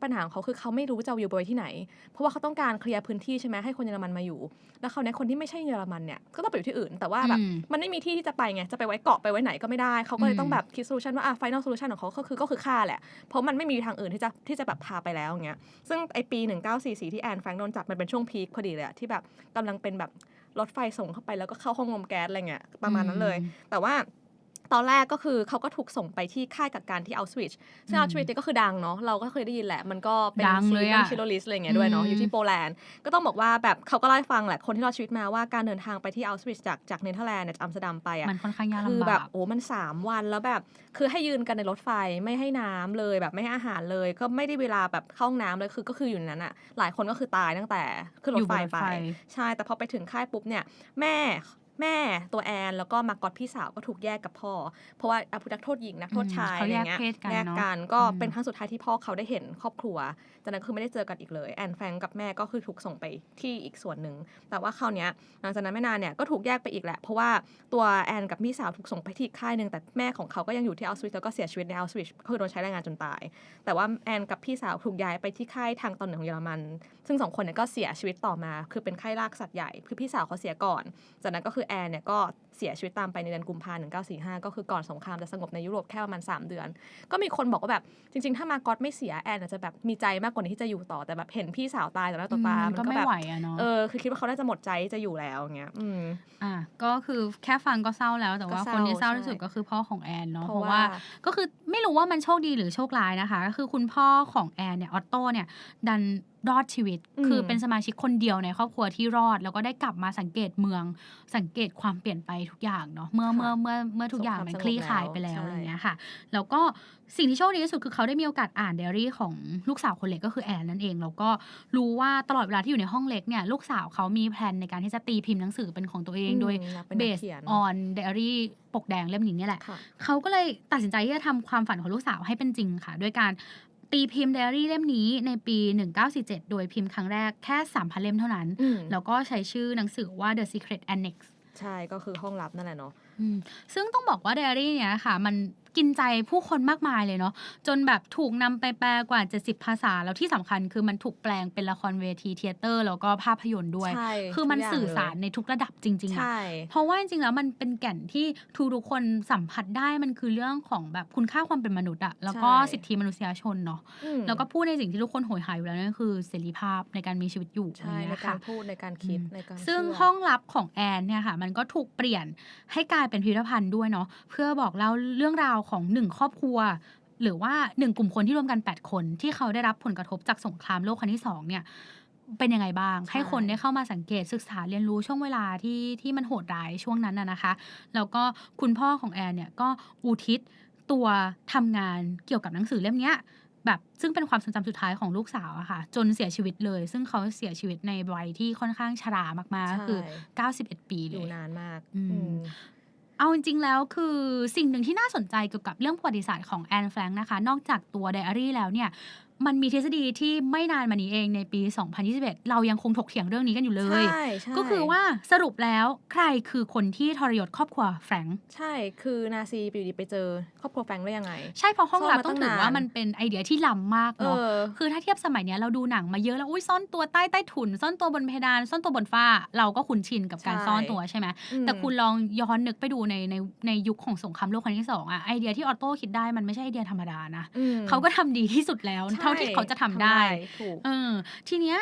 ปัญหาของเขาคือเขาไม่รู้จะเอายิวไปไว้ที่ไหน เพราะว่าเขาต้องการเคลียร์พื้นที่ใช่ไหมให้คนเยอรมันมาอยู่ แล้วเขาวเนี้คนที่ไม่ใช่เยอรมันเนี่ยก็ต้องไปอยู่ที่อื่น แต่ว่าแบบอืมมันไม่มีที่ที่จะไปไงจะไปไว้เกาะไปไว้ไหนก็ไม่ได้เขาก็เลยต้องอืมแบบคิดโซลูชันว่าอะ final solution ของเขาก็คือก็คือฆ่าแหละ เพราะมันไม่มีทางอื่นที่จะที่จะแบบพาไปแล้วอย่างเงี้ยซึ่งไอปี 1944 ที่แอนแฟรงค์โดนจับมันเป็นช่วงพีคพอดีเลยอะที่แบบกำลังเป็นแบบรถไฟส่งเข้าไปแล้วก็เข้าห้องลมแก๊สอะไรเงี้ยประมาณนั้นเลย แต่ว่า ตอนแรกก็คือเขาก็ถูกส่งไปที่ค่ายกักกันที่อัลสวิชซึ่งอืมอัลสวิชเนี่ยก็คือดังเนาะเราก็เคยได้ยินแหละ มันก็เป็นดังซีเลยรีอะส์ชิโรลิสอะไรเงี้ยด้วยเนาะอืมอยู่ที่โปแลนด์ก็ต้องบอกว่าแบบเขาก็เล่าให้ฟังแหละคนที่รอดชีวิตมาว่าการเดินทางไปที่อัลสวิชจากจากเนเธอร์แลนด์เนี่ยจากอัมสเตอร์ดัมไปอะมันค่อนข้างยากคือลำแบบบากโอ้มัน 3 วันแล้วแบบคือให้ยืนกันในรถไฟไม่ให้น้ำเลยแบบไม่ให้อาหารเลย ก็ไม่ได้เวลาแบบเข้าห้องน้ำเลยคือก็คืออยู่ในนั้นอะหลายคนก็คือตายตั้งแต่ขึ้นรอยู่ถบไฟนรถไปไฟใช่แต่พอไปถึงค่ายปุ๊บเนี่ยแม่ แม่ตัวแอนแล้วก็มากอดพี่สาวก็ถูกแยกกับพ่อ เพราะว่าอะผู้นักโทษหญิงนักโทษชายเขาอะไรแยกเงี้ยเพศกันแยกเนาะกันก็อืมเป็นครั้งสุดท้ายที่พ่อเขาได้เห็นครอบครัวจากนั้นคือไม่ได้เจอกันอีกเลย แอนแฟรงก์กับแม่ก็คือถูกส่งไปที่อีกส่วนหนึ่งแต่ว่าคราวเนี้ยหลังจากนั้นไม่นานเนี่ยก็ถูกแยกไปอีกแหละ เพราะว่าตัวแอนกับพี่สาวถูกส่งไปที่อีกค่ายหนึ่งแต่แม่ของเขาก็ยังอยู่ที่อัลสวิชแล้วก็เสียชีวิตในอัลสวิชคือโดนใช้แรงงานจนตาย แต่ว่าแอนกับพี่สาวถูกย้ายไปที่ค่ายทางตอนเหนือของเยอรมัน ซึ่งสองคนเนี่ยก็เสียชีวิตต่อมา คือเป็นค่ายลากสัตว์ใหญ่คือพี่สาวเขาเสียก่อนจากนั้นก็คือแอนเนี่ยก็เสียชีวิตตามไปในเดือนกุมภาพันธ์1945 ก็คือก่อนสงครามจะสงบในยุโรปแค่ประมาณ 3 เดือน ก็มีคนบอกว่าแบบจริง ๆ ถ้ามาก๊อตไม่เสียแอนอาจจะแบบมีใจมากกว่านี้ที่จะอยู่ต่อแต่แบบเห็นพี่สาวตายต่อหน้าต่อตาอืมมันก็ก็ไม่แบบไหวอะเนาะเออคือคิดว่าเขาน่าจะหมดใจที่จะอยู่แล้วอย่างเงี้ยอืมอะก็คือแค่ฟังก็เศร้าแล้วแต่ว่าก็เศคร้านที่เศร้าที่ใช่สุดก็คือพ่อของแอนเนาะเพเพราะราะว่าว่าก็คือไม่รู้ว่ามันโชคดีหรือโชคร้ายนะคะก็คือคุณพ่อของแอนเนี่ยออตโต้เนี่ยดัน รอดชีวิตอืมคือเป็นสมาชิกคนเดียวในครอบครัวที่รอด แล้วก็ได้กลับมาสังเกตเมือง สังเกตความเปลี่ยนไปทุกอย่างเนาะเมื่อเมื่อเมื่อเมื่อทุกอย่างมันคลี่คลายไปแล้วอะไรอย่างเงี้ยค่ะ แล้วก็สิ่งที่โชคดีที่สุดคือเขาได้มีโอกาสอ่านไดอารี่ของลูกสาวคนเล็กก็คือแอนนั่นเองแล้วก็รู้ว่าตลอดเวลาที่อยู่ในห้องเล็กเนี่ยลูกสาวเขามีแผนในการที่จะตีพิมพ์หนังสือเป็นของตัวเองอืมโดยอยากเป็นนัเบกสเขียนออนไดอารี่ปกแดงเล่มนี้เนี่ยแหละค่ะเขาก็เลยตัดสินใจที่จะทำความฝันของลูกสาวให้เป็นจริงค่ะ ด้วยการ ตีพิมพ์ไดอารี่เล่มนี้ในปี 1947 โดยพิมพ์ครั้งแรกแค่ 3,000 เล่มเท่านั้นอืมแล้วก็ใช้ชื่อหนังสือว่า The Secret Annex ใช่ก็คือห้องลับนั่นแหละเนาะอืมซึ่งต้องบอกว่าไดอารี่เนี่ยค่ะ มัน กินใจผู้คนมากมายเลยเนาะจนแบบถูกนำไปแปลกว่า 70 ภาษา แล้วที่สำคัญคือมันถูกแปลงเป็นละครเวทีเทยเตอร์ แล้วก็ภาพยนตร์ด้วยใช่คือมันทุกอย่างสื่อสารเลยในทุกระดับจริงๆอะใช่เพราะว่าจริงๆแล้วมันเป็นแก่นที่ทุกทุกๆคนสัมผัสได้มันคือเรื่องของแบบคุณค่าความเป็นมนุษย์อะแล้วก็ใช่สิทธิมนุษยชนเนาะอืมแล้วก็พูดในสิ่งที่ทุกคนโหยหาอยู่แล้วนั่นคือเสรีภาพในการมีชีวิตอยู่อะไรใช่อย่างในเงี้ยกาค่ะรพูดในการคิดอืมในการซึ่งเชื่ห้องลับของแอนเนี่ยค่ะ มันก็ถูกเปลี่ยนให้กลายเป็นพิพิธภัณฑ์ด้วยเนาะเพื่อบอกเล่าเรื่องราวของหนึ่งครอบครัว หรือว่าหนึ่งกลุ่มคนที่รวมกัน 8 คนที่เขาได้รับผลกระทบจากสงครามโลกครั้งที่สองเนี่ยเป็นยังไงบ้างใช่ให้คนได้เข้ามาสังเกตศึกษาเรียนรู้ช่วงเวลาที่ที่มันโหดร้ายช่วงนั้นน่ะนะคะ แล้วก็คุณพ่อของแอนเนี่ยก็อุทิศตัวทำงานเกี่ยวกับหนังสือเล่มเนี้ยแบบซึ่งเป็นความทรงจำสุดท้ายของลูกสาวอะค่ะ จนเสียชีวิตเลย ซึ่งเขาเสียชีวิตในวัยที่ค่อนข้างชรามากๆก็คือใช่91 ปีเลอยู่ยนานมากอืมอืม เอาจริงๆแล้วคือสิ่งหนึ่งที่น่าสนใจเกี่ยวกับเรื่องประวัติศาสตร์ของแอนแฟรงค์นะคะ นอกจากตัวไดอารี่แล้วเนี่ย มันมีทฤษฎีที่ไม่นานมานี้เองในปี 2021 เรายังคงถกเถียงเรื่องนี้กันอยู่เลยใช่ใช่ก็คือว่าสรุปแล้วใครคือคนที่ทรยศครอบครัวแฟรงค์ใช่คือนาซีไปอยู่ดีไปเจอครอบครัวแฟรงค์ได้ยังไง ใช่เพราะห้องลับซ่อนมาต้องตั้งถือว่าานมันเป็นไอเดียที่ล้ำมากเอเนาะอคือถ้าเทียบสมัยเนี้ยเราดูหนังมาเยอะแล้วอุ้ยซ่อนตัวใต้ใต้ถุน ซ่อนตัวบนเพดาน ซ่อนตัวบนฝ้า เราก็คุ้นชินกับการใช่ซ่อนตัวใช่ไหมอืมแต่คุณลองย้อนนึกไปดูในในในยุคของสงครามโลกครั้งที่สองอะไอเดียที่ออโต้คิดได้มันไม่ใช่ไอเดียธรรมดานะอืมเขาก็ทำดีที่สุดแล้วใช่เท่าที่เขาจะทำได้ถูกเออทีเนี้ย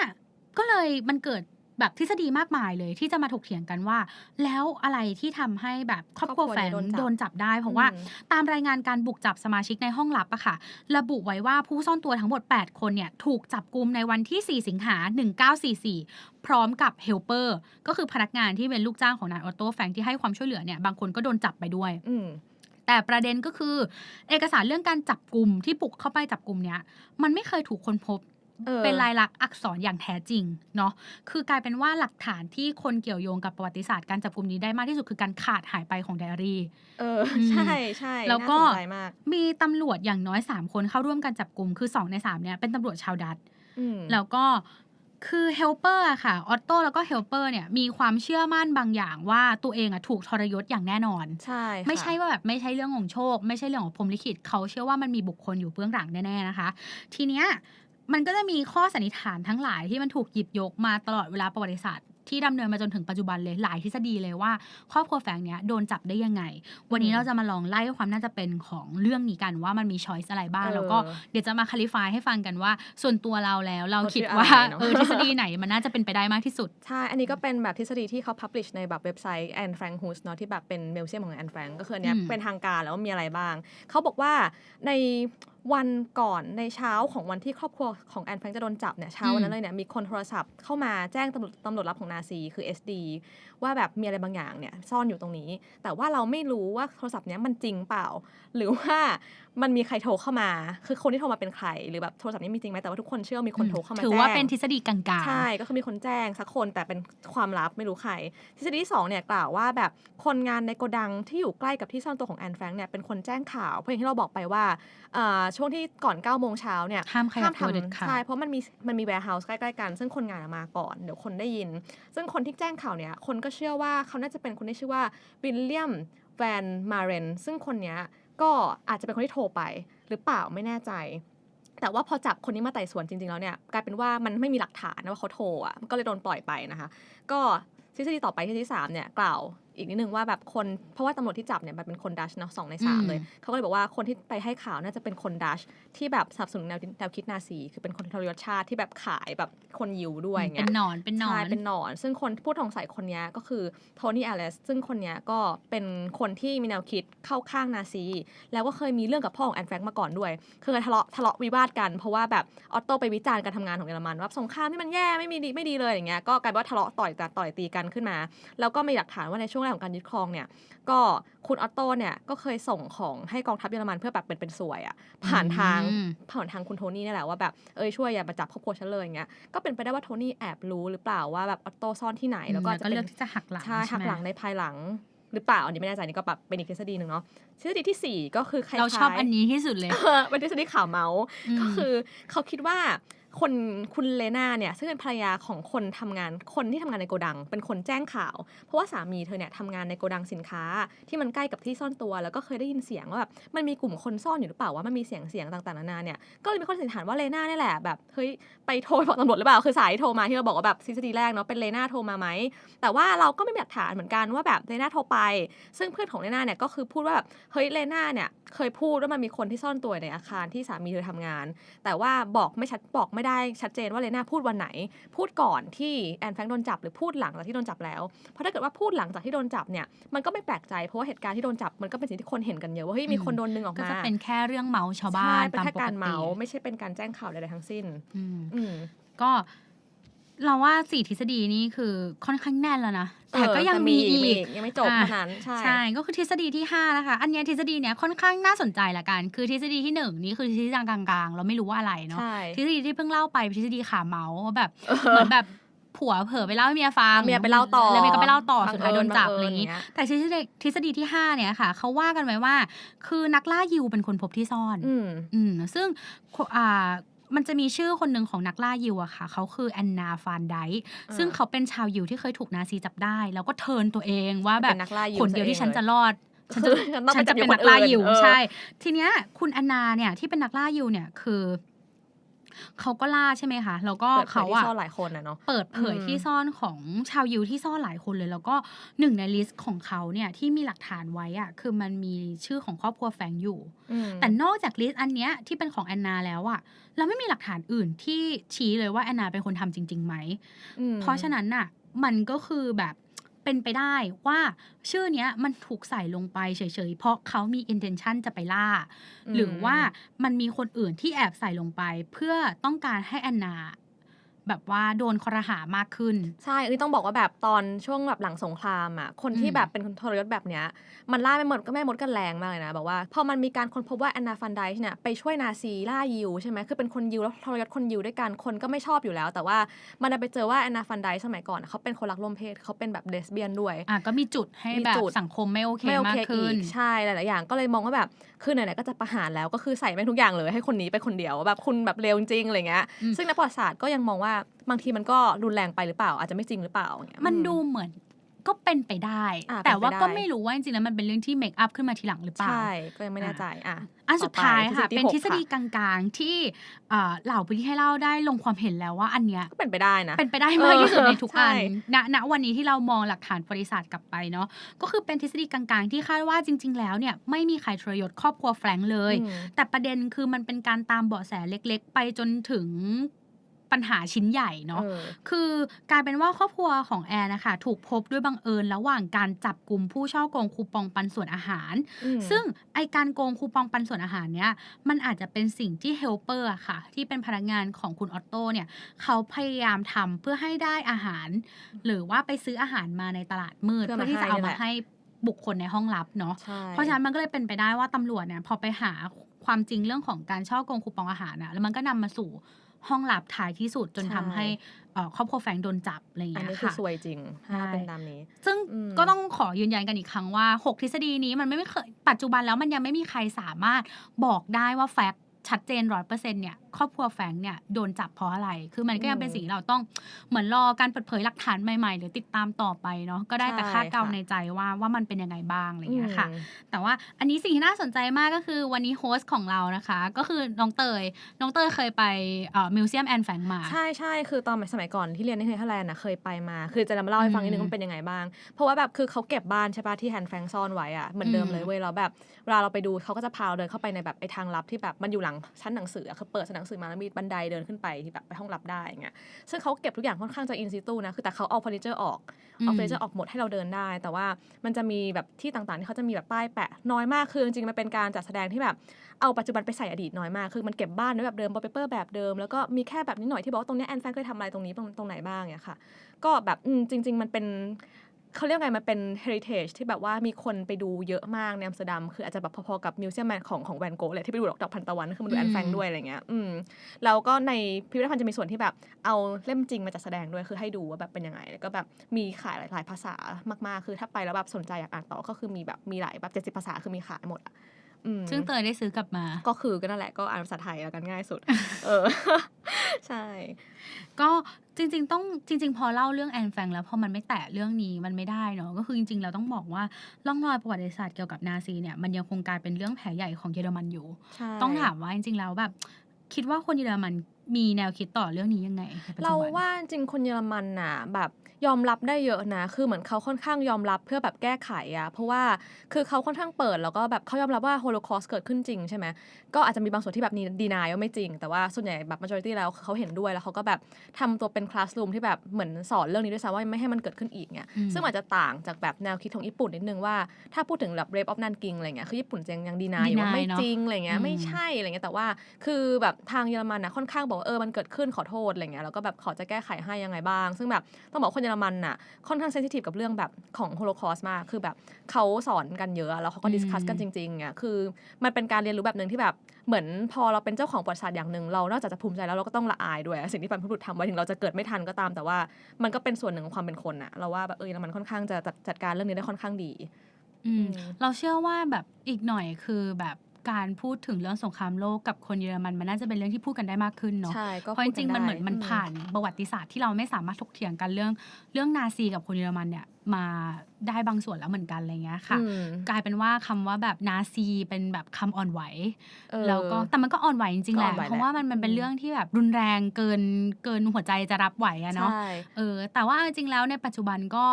ก็เลยมันเกิดแบบทฤษฎีมากมายเลยที่จะมาถกเถียงกันว่า แล้วอะไรที่ทำให้แบบครอบครัวครอบครัวแฟนเนี่ยโดนจับโดนจับได้ เพราะว่าอืมตามรายงานการบุกจับสมาชิกในห้องลับอะค่ะ ระบุไว้ว่าผู้ซ่อนตัวทั้งหมด 8 คนเนี่ย ถูกจับกลุมในวันที่ 4 สิงหา 1944 พร้อมกับเฮลเปอร์ก็คือพนักงานที่เป็นลูกจ้างของนายออโต้แฟรงค์ที่ให้ความช่วยเหลือเนี่ยบางคนก็โดนจับไปด้วยอืม แต่ประเด็นก็คือ เอกสารเรื่องการจับกลุ่มที่บุกเข้าไปจับกลุ่มเนี้ยมันไม่เคยถูกค้นพบออเป็นลายลักษณ์อักษรอย่างแท้จริงเนาะ คือกลายเป็นว่าหลักฐานที่คนเกี่ยวโยงกับประวัติศาสตร์การจับกลุ่มนี้ได้มากที่สุดคือการขาดหายไปของไดอารี่ เออ ใช่ใช่แล้วก็น่าสนใจมากมีตำรวจอย่างน้อย 3 คนเข้าร่วมการจับกลุ่มคือ 2 ใน 3 เนี่ยเป็นตำรวจชาวดัตช์อืมแล้วก็ คือเฮลเปอร์อะค่ะออตโต้แล้วก็เฮลเปอร์เนี่ยมีความเชื่อมั่นบางอย่างว่าตัวเองอะถูกทรยศอย่างแน่นอน ใช่ค่ะไม่ใช่ว่าแบบไม่ใช่เรื่องของโชค ไม่ใช่เรื่องของพรหมลิขิตเขาเชื่อว่ามันมีบุคคลอยู่เบื้องหลังแน่ๆนะคะ ทีเนี้ยมันก็จะมีข้อสันนิษฐานทั้งหลายที่มันถูกหยิบยกมาตลอดเวลาประวัติศาสตร์ ที่ดำเนินมาจนถึงปัจจุบันเลยหลายทฤษฎีเลยว่า ครอบครัวแฝงเนี้ยโดนจับได้ยังไง วันนี้อืมเราจะมาลองไล่ความน่าจะเป็นของเรื่องนี้กันว่ามันมีช้อยส์อะไรบ้างเออแล้วก็เดี๋ยวจะมาคลิฟายให้ฟังกันว่า ส่วนตัวเราแล้วเราเราคิดเชื่อว่าอะไรเนอะเออทฤษฎีไหนมันน่าจะเป็นไปได้มากที่สุด ใช่ อันนี้ก็เป็นแบบทฤษฎีที่เขา publish ในแบบเว็บไซต์ Anne Frank Hoos เนาะที่แบบเป็นเมลเซียมของ Anne Frank ก็คืออนเนี้ยอืมเป็นทางการแล้วว่ามีอะไรบ้างเขาบอกว่าใน วันก่อนในเช้าของวันที่ครอบครัวของแอนแฟรงค์จะโดนจับเนี่ยเช้าวันนั้นเลยเนี่ยมีคนโทรศัพท์เข้ามาแจ้งตำรวจตำรวจรับของนาซีคือ SD ว่าแบบมีอะไรบางอย่างเนี่ยซ่อนอยู่ตรงนี้ แต่ว่าเราไม่รู้ว่าโทรศัพท์เนี้ยมันจริงเปล่า หรือว่ามันมีใครโทรเข้ามา คือคนที่โทรมาเป็นใคร หรือแบบโทรศัพท์นี้มีจริงไหมแต่ว่าทุกคนเชื่อว่ามีคนโทรเข้ามาถือว่าแจ้งเป็นทฤษฎีกลางๆใช่ก็คือมีคนแจ้งสักคนแต่เป็นความลับไม่รู้ใครทฤษฎีที่สองเนี่ยกล่าวว่าแบบคนงานในโกดังที่อยู่ใกล้กับที่ซ่อนตัวของแอนแฟรงค์เนี่ยเป็นคนแจ้งข่าวเพราะอย่างที่เราบอกไปว่าเอ่อช่วงที่ก่อน9ก้าโมงเช้าเนี่ยห้ามขยับตัวเด็ดขาดใช่เพราะมันมีมันมีแวร์เฮาส์ใกล้ๆกัน ซึ่งคนงานมาก่อน เดี๋ยวคนได้ยิน ซึ่งคนที่แจ้งข่าวเนี่ย คนก็เชื่อว่าเขาน่าจะเป็นคนที่ชื่อว่าวิลเลียมแวนมาเรนซึ่งคนเนี้ยก็อาจจะเป็นคนที่โทรไป หรือเปล่าไม่แน่ใจ แต่ว่าพอจับคนนี้มาไต่สวนจริงๆแล้วเนี่ยกลายเป็นว่ามันไม่มีหลักฐานนะว่าเขาโทรอะมันก็เลยโดนปล่อยไปนะคะ ก็ทฤษฎีต่อไปทฤษฎีที่สามเนี่ยกล่าว อีกนิดนึงว่าแบบคนเพราะว่าตำรวจที่จับเนี่ยมันเป็นคนดัชเนาะสองในสามอืมเลยเขาก็เลยบอกว่าคนที่ไปให้ข่าวน่าจะเป็นคนดัช ที่แบบสนับสนุนแนวแนวคิดนาซีคือเป็นคนทรยศชาติที่แบบขายแบบคนยิวด้วยอย่างเป็เงี้นยหนอนเป็นหนอใช่นเป็นหนอน ซึ่งคนผู้ต้องใส่คนเนี้ยก็คือโทนี่อเลสซึ่งคนเนี้ยก็เป็นคนที่มีแนวคิดเข้าข้างนาซี แล้วก็เคยมีเรื่องกับพ่อของแอนแฟรงค์มาก่อนด้วยคือเคยทะเลาะทะเลาะวิวาทกัน เพราะว่าแบบออตโต้ไปวิจารณ์การทำงานของเยอรมันว่าสงครามที่มันแย่ไม่มีดีไม่ดีเลยอย่างเงี้ยก็กลายเป็นว่าทะเลาะต่อยกันต่อยตีกันขึ้นมา แล้วก็มีหลักฐานว่าในช่วงแรกของการยึดครองเนี่ยก็คุณออตโต้เนี่ยก็เคยส่งของให้กองทัพเยอรมันเพื่อแบบเป็นเป็นสวยอะผ่านทางอืมผ่านทางคุณโทนี่นี่แหละว่าแบบเอ้ยช่วยอย่ามาจับครอบครัวฉันเลยอย่างเงี้ยก็เป็นไปได้ว่าโทนี่แอบรู้หรือเปล่าว่าแบบออตโต้ซ่อนที่ไหนแล้วก็อาจจะก็เป็เลืนอกที่จะหักหลังใช่หักไมหลังในภายหลังหรือเปล่าอันนี้ไม่แน่ใจนี่ก็แบบเป็นอีกทฤษฎีหนึ่งเนาะทฤษฎีที่สี่ก็คือคล้ายๆเราชอบอันนี้ที่สุดเลยเออเป็นทฤษฎีข่าวเมาส์มก็คือเขาคิดว่า คนคุณเลนาเนี่ยซึ่งเป็นภรรยาของคนทำงานคนที่ทำงานในโกดัง เป็นคนแจ้งข่าว เพราะว่าสามีเธอเนี่ยทำงานในโกดังสินค้า ที่มันใกล้กับที่ซ่อนตัว แล้วก็เคยได้ยินเสียงว่าแบบมันมีกลุ่มคนซ่อนอยู่หรือเปล่าว่ามันมีเสียงเสียงต่างๆนานาเนี่ยก็เลยมีคนสันนิษฐานว่าเลนาเนี่ยแหละแบบเฮ้ยไปโทรบอกตำรวจหรือเปล่าคือสายโทรมาที่เราบอกว่าแบบทฤษฎีแรกเนาะเป็นเลนาโทรมาไหมแต่ว่าเราก็ไม่มีหลักฐานเหมือนกันว่าแบบเลนาโทรไป ซึ่งเพื่อนของเลนาเนี่ยก็คือพูดว่าแบบเฮ้ยเลนาเนี่ยเคยพูดว่ามันมีคนที่ซ่อนตัวในอาคารที่สามีเธอทำงาน แต่ว่าบอกไม่ชัดบอกไม่ได้ชัดเจนว่าเลน่าพูดวันไหน พูดก่อนที่แอนแฟรงค์โดนจับหรือพูดหลังจากที่โดนจับแล้ว เพราะถ้าเกิดว่าพูดหลังจากที่โดนจับเนี่ยมันก็ไม่แปลกใจเพราะว่าเหตุการณ์ที่โดนจับมันก็เป็นสิ่งที่คนเห็นกันเยอะว่าเฮ้ยมีคนโดนดึงออกก็มาจะเป็นแค่เรื่องเมาส์ชาวบ้าใช่นเป็นตามแค่ปกการติเมาส์ไม่ใช่เป็นการแจ้งข่าวใดๆทั้งสิ้นอืมอืมก็ เราว่าสี่ทฤษฎีนี้คือค่อนข้างแน่นแล้วนะ แต่เออก็ยังแต่มีมีอีกอีกยังไม่จบอะเท่านั้นใช่ใช่ก็คือทฤษฎีที่5นะคะอันเนี้ยทฤษฎีเนี้ยค่อนข้างน่าสนใจละกัน คือทฤษฎีที่1นี่คือทฤษฎีกลางๆ เราไม่รู้ว่าอะไรเนาะใช่ทฤษฎีที่เพิ่งเล่าไปเป็นทฤษฎีขาเมาส์ว่าแบบเหมือนแบบผัวเผลอไปเล่าให้เมียฟังเมียไปเล่าต่อแล้วเมียก็ไปเล่าต่อบังสุดท้ายโดนจับเอิญอะไรอย่างบังี้งเอิญอย่างเงี้ยแต่ทฤษฎีทฤษฎีที่5เนี่ยค่ะเขาว่ากันไว้ว่า คือนักล่ายิวเป็นคนพบที่ซ่อน อืมอืมซึ่งอ่า มันจะมีชื่อคนหนึ่งของนักล่ายิวอะค่ะ เขาคือแอนนาฟานไดค์อ่าซึ่งเขาเป็นชาวยิวที่เคยถูกนาซีจับได้ แล้วก็เทิร์นตัวเองว่าแบบเป็นนักล่ายิวคนเดียวที่ฉันจะรอดฉันจะคือฉันต้องฉันจะไปจัเป็บนนักล่ายิวคนอื่นเออใช่ ทีเนี้ยคุณแอนนาเนี่ยที่เป็นนักล่ายิวเนี่ยคือ เขาก็ล่าใช่ไหมคะแล้วก็เปิดเผยเขาที่อะซ่อนหลายคนนะเนาะเปิดเผยอืมที่ซ่อนของชาวยิวที่ซ่อนหลายคนเลย แล้วก็หนึ่งในลิสต์ของเขาเนี่ยที่มีหลักฐานไว้อะคือมันมีชื่อของครอบครัวแฝงอยู่อืมแต่นอกจากลิสต์อันเนี้ยที่เป็นของแอนนาแล้วอะเราไม่มีหลักฐานอื่นที่ชี้เลยว่าแอนนาเป็นคนทำจริงๆไหมอืมเพราะฉะนั้นน่ะมันก็คือแบบ เป็นไปได้ว่าชื่อเนี้ยมันถูกใส่ลงไปเฉยๆ เพราะเขามี intention จะไปล่า หรือว่ามันมีคนอื่นที่แอบใส่ลงไป เพื่อต้องการให้แอนนา แบบว่าโดนคอรหามากขึ้น ใช่อันนี้ต้องบอกว่าแบบตอนช่วงแบบหลังสงครามอะคนที่อืมแบบเป็นคนทรยศแบบเนี้ยมันล่าไม่หมดก็แม่มดกันแรงมากเลยนะแบบว่าพอมันมีการค้นพบว่าแอนนาฟันไดช์เนี่ยไปช่วยนาซีล่ายิวใช่ไหมคือเป็นคนยิวแล้วทรยศคนยิวด้วยกันคนก็ไม่ชอบอยู่แล้ว แต่ว่ามันดันไปเจอว่าแอนนาฟันไดช์สมัยก่อนอะเขาเป็นคนรักร่วมเพศเขาเป็นแบบเลสเบี้ยนด้วยอะก็มีจุดให้มีแบบจุดสังคมไม่โอเคไม่โอมาเคกขึ้นอีกใช่หลายๆอย่างก็เลยมองว่าแบบคือไหนๆก็จะประหารแล้วก็คือใส่แม่งทุกอย่างเลยให้คนนี้ไปคนเดียวแบบคุณแบบเลวจริงๆอะไรเงี้ยอืมซึ่งนักประวัติศาสตร์ก็ยังมองว่าบางทีมันก็รุนแรงไปหรือเปล่า อาจจะไม่จริงหรือเปล่าอย่างเงี้ยมันอืดูเหมือนก็เป็นไปได้อ่าแต่ว่าเป็นไปได้ก็ไม่รู้ว่าจริงๆแล้วมันเป็นเรื่องที่เมคอัพขึ้นมาทีหลังหรือเปล่า ใช่ ก็ยังไม่แน่ใจอะอันสุดท้ายค่ะต่อไปเป็นทฤษฎีหกกลางๆ ที่เอ่อเหล่าผู้ที่ให้เล่าได้ลงความเห็นแล้วว่าอันเนี้ยก็เป็นไปได้นะ เป็นไปได้มากที่สุดในทุกอันใช่ณณวันนี้ที่เรามองหลักฐานบริษัทกลับไปเนาะก็คือเป็นทฤษฎีกลางๆ ที่คาดว่าจริง ๆ แล้วเนี่ยไม่มีใครทรยศครอบครัวแฟรงค์เลยอืมแต่ประเด็นคือมันเป็นการตามเบาะแสเล็ก ๆ ไปจนถึง ปัญหาชิ้นใหญ่เนาะเออคือกลายเป็นว่าครอบครัวของแอนนะคะถูกพบด้วยบังเอิญระหว่างการจับกลุ่มผู้ช่อโกงคูปองปันส่วนอาหารอืมซึ่งไอการโกงคูปองปันส่วนอาหารเนี้ยมันอาจจะเป็นสิ่งที่เฮลเปอร์ค่ะ ที่เป็นพนักงานของคุณออตโต้เนี่ยเขาพยายามทำเพื่อให้ได้อาหาร หรือว่าไปซื้ออาหารมาในตลาดมืดเพื่อเพื่อมาที่จะเอาให้นี่มาแหละให้บุคคลในห้องลับเนาะใช่เพราะฉะนั้นมันก็เลยเป็นไปได้ว่าตำรวจเนี่ยพอไปหาความจริงเรื่องของการช่อโกงคูปองอาหารนะแล้วมันก็นำมาสู่ ห้องลับท้ายที่สุดจนทำให้เอ่อครอบครัวแฟรงค์โดนจับอะไรอย่างอันเงี้นี้ยคือค่ะซวยจริงใช่ถ้าเป็นตามนี้ ซึ่งอืมก็ต้องขอยืนยันกันอีกครั้งว่า 6 ทฤษฎีนี้มันไม่เคยปัจจุบันแล้วมันยังไม่มีใครสามารถบอกได้ว่าแฟกต์ชัดเจนร้อยเปอร์เซ็นเนี่ย ครอบครัวแฟรงค์เนี่ยโดนจับเพราะอะไร คือมันก็ยังเป็นสิ่งที่เราต้องเหมือนรอการเปิดเผยหลักฐานใหม่ๆ หรือติดตามต่อไปเนาะก็ได้แต่คาดเดาในใจว่าว่ามันเป็นยังไงบ้างอะไรอย่างเงี้ยค่ะอืมแต่ว่าอันนี้สิ่งที่น่าสนใจมากก็คือวันนี้โฮสต์ของเรานะคะ ก็คือน้องเตยน้องเตยเคยไปมิวเซียมแอนแฟงมา ใช่ใช่คือตอนสมัยก่อนที่เรียนที่เนเธอร์แลนด์นะเคยไปมา คือจะมาเล่าให้ฟังนิดนึงอืมว่ามันเป็นยังไงบ้าง เพราะว่าแบบคือเขาเก็บบ้านใช่ปะที่แฮนด์แฟรงค์ซ่อนไว้อะเหมือนเดิมอืมเลยเว้ยแล้วแบบเวลาเราไปดูเขาก็จะพาเราเดินเข้าไปในแบบไอ้ทางลับที่แบบมันอยู่หลังชั้นหนังสืออะคือเปิดชั้นหนังสือมาแล้วมีบันไดเดินขึ้นไปที่แบบไปห้องลับได้อย่างเงี้ยซึ่งเขาเก็บทุกอย่างค่อนข้างจะอินซิตูนะคือแต่เขาเอาเฟอร์นิเจอร์ออกเอาเฟอร์นิเจอร์ออกหมดให้เราเดินได้ แต่ว่ามันจะมีแบบที่ต่างๆที่เขาจะมีแบบป้ายแปะน้อยมากคือจริงๆมันเป็นการจัดแสดงที่แบบเอาปัจจุบันไปใส่อดีตน้อยมากคือมันเก็บบ้านไว้แบบเดิมบอลเปเปอร์แบบเดิมแล้วก็มีแค่แบบนิดหน่อยที่บอกว่าตรงเนี้ยแอนแฟนเคยทำอะไรตรงนี้ตรงตรงไหนบ้างเนี่ยค่ะก็แบบอืมจริง ๆ มันเป็น เขาเรียกไงมันเป็น heritage ที่แบบว่ามีคนไปดูเยอะมากในอัมสเตอร์ดัมคืออาจจะแบบพอๆกับมิวเซียมของของแวนโกะเลยที่ไปดูดอกดอกพันตะวันคือมาดูอืมแอนแฟงด้วยอะไรเงี้ยอืมแล้วก็ในพิพิธภัณฑ์จะมีส่วนที่แบบเอาเล่มจริงมาจัดแสดงด้วยคือให้ดูว่าแบบเป็นยังไงแล้วก็แบบมีขายหลาย ๆ ภาษามากๆ คือถ้าไปแล้วแบบสนใจอยากอ่านต่อก็คือมีแบบมีหลายแบบเจ็ดสิบภาษาคือมีขายหมดอะอืมซึ่งเตยได้ซื้อกลับมา ก็คือก็นั่นแหละก็อ่านภาษาไทยแล้วกันง่ายสุด เออ ใช่ ก็จ ริง ๆ ต้องจริง ๆ พอเล่าเรื่องแอนแฟงแล้วพอมันไม่แตะเรื่องนี้มันไม่ได้เนาะก็คือจริง ๆ เราต้องบอกว่าร่องรอยประวัติศาสตร์เกี่ยวกับนาซีเนี่ยมันยังคงกลายเป็นเรื่องแผลใหญ่ของเยอรมันอยู่ใช่ต้องถามว่าจริง ๆ แล้วแบบคิดว่าคนเยอรมัน มีแนวคิดต่อเรื่องนี้ยังไงในปัจเราจุบันว่าจริงคนเยอรมันน่ะแบบยอมรับได้เยอะนะ คือเหมือนเขาค่อนข้างยอมรับเพื่อแบบแก้ไขอะเพราะว่าคือเขาค่อนข้างเปิดแล้วก็แบบเขายอมรับว่าโฮโลคอสเกิดขึ้นจริงใช่ไหมก็อาจจะมีบางส่วนที่แบบดีนายว่าไม่จริง แต่ว่าส่วนใหญ่แบบ majority แล้วเขาเห็นด้วยแล้วเขาก็แบบทำตัวเป็นคลาส o ูมที่แบบเหมือนสอนเรื่องนี้ด้วยซ้ำว่าไม่ให้มันเกิดขึ้นอีกเนี่ยอืมซึ่งอาจจะต่างจากแบบแนวคิดของญี่ปุ่นนิดนึงว่าถ้าพูดถึงแบบ rape of Nanking อะไรเงี้ยคือญี่ปุ่นจะยังดีนายอยู่ว่า deny ไม่เนอะจริงอะไรเงี้ยอืมไม่ใช่อะไรเงี้ยแต่ว่าคือแบบทางเยอรมันนะค่อนข้างบอกว่าเออมันเกิดขึ้นขอโทษอะไรเงี้ยแล้วก็แบบขอจะแก้ไขให้ยังไงบ้าง ซึ่งแบบต้องบอกว่าคนเยอรมันน่ะค่อนข้างเซนซิทีฟกับเรื่องแบบของโฮโลคอสมากคือแบบเขาสอนกันเยอะแล้วเขาก็อืมดิสคัสกันจริงๆอะคือมันเป็นการเรียนรู้แบบหนึ่งที่แบบเหมือนพอเราเป็นเจ้าของประวัติศาสตร์อย่างหนึ่งเรานอกจากจะภูมิใจแล้วเราก็ต้องละอายด้วยอะสิ่งที่บรรพบุรุษทำไว้ถึงเราจะเกิดไม่ทันก็ตาม แต่ว่ามันก็เป็นส่วนหนึ่งของความเป็นคนอะเราว่าแบบเออเยอรมันค่อนข้างจะจัดจัดการเรื่องนี้ได้ค่อนข้างดีอืมอืมเราเชื่อว่าแบบอีกหน่อยคือแบบ การพูดถึงเรื่องสงครามโลกกับคนเยอรมันมันน่าจะเป็นเรื่องที่พูดกันได้มากขึ้นเนาะใช่ก็เพราะจริงๆมันเหมือนพูดกัมันได้ผ่านประวัติศาสตร์ที่เราไม่สามารถถกเถียงกันเรื่องเรื่องนาซีกับคนเยอรมันเนี่ยมาได้บางส่วนแล้วเหมือนกันอะไรเงี้ยค่ะอืมกลายเป็นว่าคำว่าแบบนาซีเป็นแบบคำอ่อนไหวเออแล้วก็แต่มันก็อ่อนไหวจริงๆแหก็อ่ละอนไหวแหละเพราะว่ามันมันเป็นอืมเรื่องที่แบบรุนแรงเกินเกินหัวใจจะรับไหวอะเนาะใช่เออแต่ว่าจริงๆแล้วในปัจจุบันก็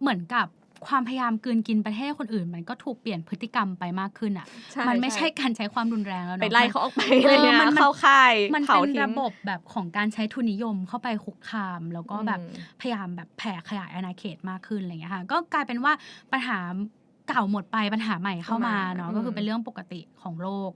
เหมือนกับ ความพยายามกลืนกินประเทศคนอื่น มันก็ถูกเปลี่ยนพฤติกรรมไปมากขึ้นอะใช่มันไม่ใช่ใช่การใช้ความรุนแรงแล้วไปเนาะไล่มันเขาออกไปเอออะไรเงี้ยมันมันเข้าค่ายมันเผาเป็นทิ้งระบบแบบของการใช้ทุนนิยมเข้าไปคุกคาม แล้วก็แบบอืมพยายามแบบแผ่ขยายอาณาเขตมากขึ้นอะไรเงี้ยค่ะก็กลายเป็นว่าปัญหาเก่าหมดไปปัญหาใหม่เข้ามาเข้ามาเนาะอืมก็คือเป็นเรื่องปกติของโลก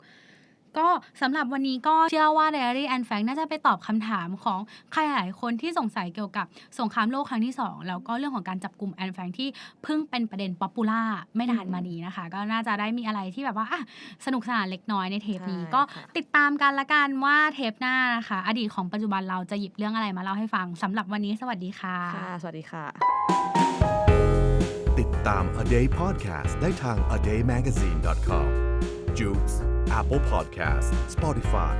ก็สำหรับวันนี้ก็เชื่อว่า Diary and Fact น่าจะไปตอบคำถามของใครหลายคนที่สงสัยเกี่ยวกับสงครามโลกครั้งที่ 2 แล้วก็เรื่องของการจับกลุ่มแอนแฟงที่เพิ่งเป็นประเด็นป๊อปปูล่าไม่นานมานี้นะคะ ก็น่าจะได้มีอะไรที่แบบว่าอะสนุกสนานเล็กน้อยในเทปนี้ใช่ก็ค่ะติดตามกันละกันว่าเทปหน้านะคะ อดีตของปัจจุบันเราจะหยิบเรื่องอะไรมาเล่าให้ฟังสำหรับวันนี้สวัสดีค่ะค่ะ สวัสดีค่ะ ติดตาม A Day Podcast ได้ทาง a day magazine com j o o x Apple Podcast Spotify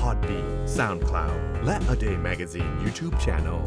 Podbean SoundCloud และ A Day Magazine YouTube Channel